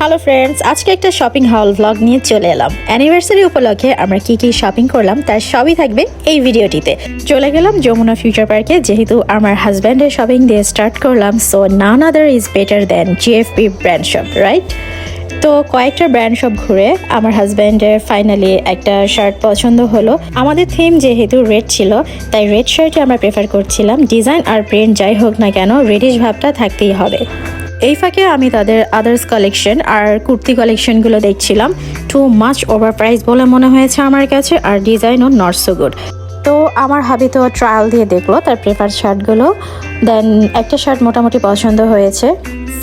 Hello friends আজকে একটা shopping হল ভ্লগ নিয়ে চলে এলাম। অ্যানিভার্সারি উপলক্ষে আমরা কি কি শপিং করলাম তার সবই থাকবে এই ভিডিওটিতে। চলে গেলাম যমুনা ফিউচার পার্কে যেহেতু আমার হাজব্যান্ডের শপিং দিয়ে স্টার্ট করলাম so none other is better than GFP brand shop right তো কয়েকটা ব্র্যান্ড শপ ঘুরে আমার হাজব্যান্ডের ফাইনালি একটা শার্ট পছন্দ হলো। আমাদের থিম যেহেতু রেড ছিল, তাই রেড শার্টই আমরা প্রেফার করছিলাম। ডিজাইন আর প্রিন্ট যাই হোক না কেন রেডিশ ভাবটা থাকতেই হবে। এই ফাঁকে আমি তাদের আদার্স কালেকশন আর কুর্তি কালেকশনগুলো দেখছিলাম। টু মাচ ওভার প্রাইস বলে মনে হয়েছে আমার কাছে, আর ডিজাইনও নট সো গুড তো আমার হাবি তো ট্রায়াল দিয়ে দেখল তার প্রেফার শার্টগুলো দেন একটা শার্ট মোটামুটি পছন্দ হয়েছে।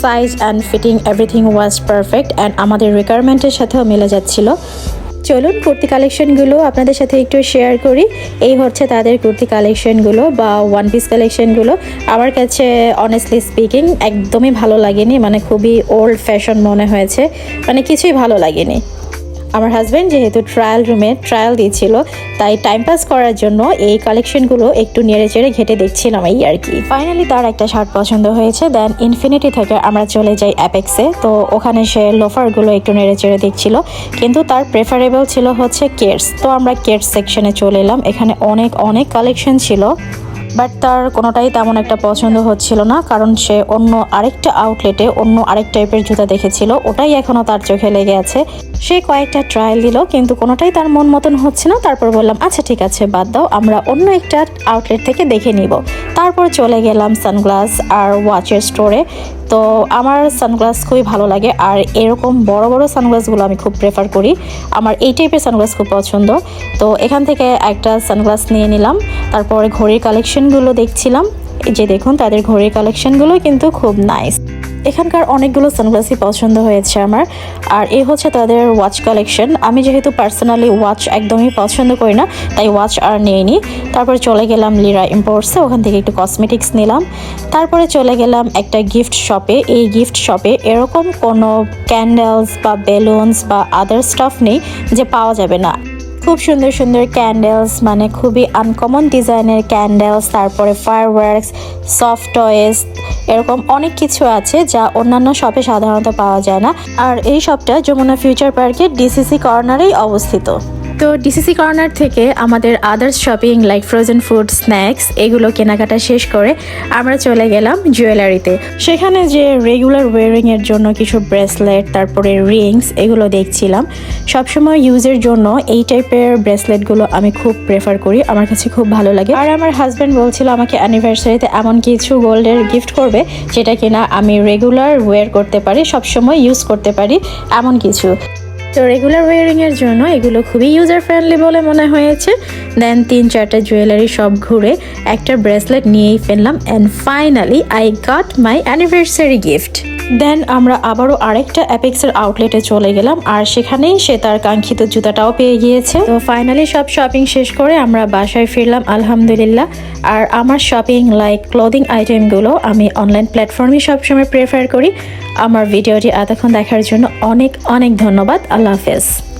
Size and fitting everything was perfect and আমাদের রিকোয়ারমেন্টের সাথেও মিলে যাচ্ছিল। চলুন কুর্তি কালেকশনগুলো আপনাদের সাথে একটু শেয়ার করি। এই হচ্ছে তাদের কুর্তি কালেকশনগুলো বা ওয়ান পিস কালেকশনগুলো। আমার কাছে অনেস্টলি স্পিকিং একদমই ভালো লাগেনি মানে খুবই ওল্ড ফ্যাশন মনে হয়েছে মানে কিছুই ভালো লাগেনি। আমার হাজব্যান্ড যেহেতু ট্রায়াল রুমে ট্রায়াল দিয়েছিল, তাই টাইম পাস করার জন্য এই কালেকশনগুলো একটু নেড়ে চেড়ে ঘেটে দেখছিলাম এই আর কি। ফাইনালি তার একটা শার্ট পছন্দ হয়েছে দেন ইনফিনিটি থেকে আমরা চলে যাই অ্যাপেক্সে তো ওখানে সে লোফারগুলো একটু নেড়ে চেড়ে দেখছিল, কিন্তু তার প্রেফারেবল ছিল হচ্ছে কেটস তো আমরা কেটস সেকশনে চলে এলাম, এখানে অনেক অনেক কালেকশন ছিল। বাট তার কোনোটাই তেমন একটা পছন্দ হচ্ছিল না, কারণ সে অন্য আরেকটা আউটলেটে অন্য আরেক টাইপের জুতা দেখেছিল, ওটাই এখনও তার চোখে লেগে আছে। সে কয়েকটা ট্রায়াল দিল, কিন্তু কোনোটাই তার মন মতন হচ্ছে না। তারপর বললাম আচ্ছা ঠিক আছে, বাদ দাও, আমরা অন্য একটা আউটলেট থেকে দেখে নিব। তারপর চলে গেলাম সানগ্লাস আর ওয়াচের স্টোরে তো আমার সানগ্লাস খুবই ভালো লাগে আর এরকম বড় বড় সানগ্লাসগুলো আমি খুব প্রেফার করি। আমার এই টাইপের সানগ্লাস খুব পছন্দ। তো এখান থেকে একটা সানগ্লাস নিয়ে নিলাম। তারপরে ঘড়ির কালেকশনগুলো দেখছিলাম। যে দেখুন, তাদের ঘড়ির কালেকশনগুলো কিন্তু খুব নাইস এখানকার অনেকগুলো সানগ্লাসই পছন্দ হয়েছে আমার। আর এই হচ্ছে তাদের ওয়াচ কালেকশন আমি যেহেতু পার্সোনালি ওয়াচ একদমই পছন্দ করি না, তাই ওয়াচ আর নিইনি। তারপর চলে গেলাম লিরা ইম্পোর্টসে ওখান থেকে একটু কসমেটিক্স নিলাম। তারপরে চলে গেলাম একটা গিফট শপে এই গিফট শপে এরকম কোনো ক্যান্ডেলস বা বেলুনস বা আদার স্টাফ নেই, যে পাওয়া যাবে না। খুব সুন্দর সুন্দর ক্যান্ডেলস মানে খুবই আনকমন ডিজাইনের ক্যান্ডেলস তারপরে ফায়ারওয়ার্কস সফট টয়েস এরকম অনেক কিছু আছে যা অন্যান্য শপে সাধারণত পাওয়া যায় না। আর এই শপটা যমুনা ফিউচার পার্কের ডিসিসি কর্নারেই অবস্থিত। তো ডিসিসি কর্নার থেকে আমাদের others shopping like frozen food snacks এগুলো কেনাকাটা শেষ করে আমরা চলে গেলাম জুয়েলারিতে সেখানে যে রেগুলার ওয়ারিং এর জন্য কিছু ব্রেসলেট তারপরে রিংস এগুলো দেখছিলাম। সবসময় ইউজের জন্য এই টাইপের ব্রেসলেটগুলো আমি খুব প্রেফার করি, আমার কাছে খুব ভালো লাগে। আর আমার হাজব্যান্ড বলছিল আমাকে অ্যানিভার্সারিতে এমন কিছু গোল্ডের গিফট করবে যেটা কিনা আমি রেগুলার ওয়্যার করতে পারি, সবসময় ইউজ করতে পারি, এমন কিছু। তো রেগুলার ওয়ারিং এর জন্য এগুলো খুবই ইউজার ফ্রেন্ডলি বলে মনে হয়েছে। দেন তিন চারটা জুয়েলারি সব ঘুরে একটা ব্রেসলেট নিয়েই ফেললাম। And finally I got my anniversary gift then আমরা আবারও আরেকটা অ্যাপেক্সের আউটলেটে চলে গেলাম, আর সেখানেই সে তার কাঙ্ক্ষিত জুতাটাও পেয়ে গিয়েছে। তো ফাইনালি সব শপিং শেষ করে আমরা বাসায় ফিরলাম, আলহামদুলিল্লাহ। আর আমার শপিং লাইক ক্লোদিং আইটেমগুলো আমি অনলাইন প্ল্যাটফর্মে সবসময় প্রেফার করি। আমার ভিডিওটি এতক্ষণ দেখার জন্য অনেক অনেক ধন্যবাদ। আল্লাহ হাফেজ।